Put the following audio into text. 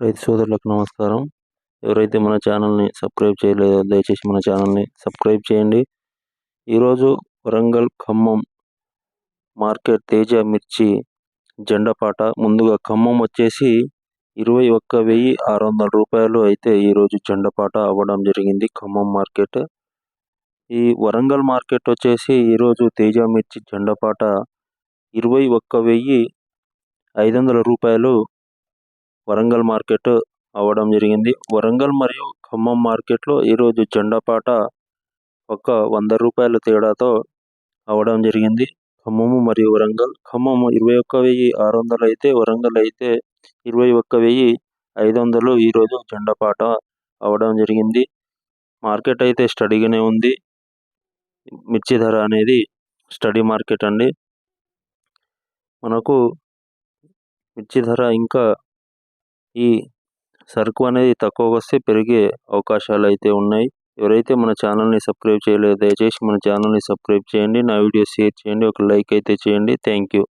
రైతు సోదరులకు నమస్కారం. ఎవరైతే మన ఛానల్ని సబ్స్క్రైబ్ చేయలేదో దయచేసి మన ఛానల్ని సబ్స్క్రైబ్ చేయండి. ఈరోజు వరంగల్ ఖమ్మం మార్కెట్ తేజ మిర్చి జెండపాట ముందుగా ఖమ్మం వచ్చేసి ఇరవై ఒక్క వెయ్యి ఆరు వందల రూపాయలు అయితే ఈరోజు జెండపాట అవ్వడం జరిగింది ఖమ్మం మార్కెట్. ఈ వరంగల్ మార్కెట్ వచ్చేసి ఈరోజు తేజ మిర్చి జెండపాట ఇరవై ఒక్క వెయ్యి ఐదు వందల రూపాయలు వరంగల్ మార్కెట్ అవ్వడం జరిగింది. వరంగల్ మరియు ఖమ్మం మార్కెట్లో ఈరోజు జెండాపాట ఒక వంద రూపాయల తేడాతో అవ్వడం జరిగింది. ఖమ్మము మరియు వరంగల్. ఖమ్మము ఇరవై ఒక్క వెయ్యి ఆరు వందలు అయితే వరంగల్ అయితే ఇరవై ఒక్క వెయ్యి ఐదు వందలు ఈరోజు జెండపాట అవ్వడం జరిగింది. మార్కెట్ అయితే స్టడీగానే ఉంది. మిర్చి ధర అనేది స్టడీ మార్కెట్ అండి. మనకు మిర్చి ధర ఇంకా ఈ సరుకు అనేది తక్కువ వస్తే పెరిగే అవకాశాలు అయితే ఉన్నాయి. ఎవరైతే మన ఛానల్ని సబ్స్క్రైబ్ చేయలేదు దయచేసి మన ఛానల్ని సబ్స్క్రైబ్ చేయండి. నా వీడియో షేర్ చేయండి. ఒక లైక్ అయితే చేయండి. Thank you.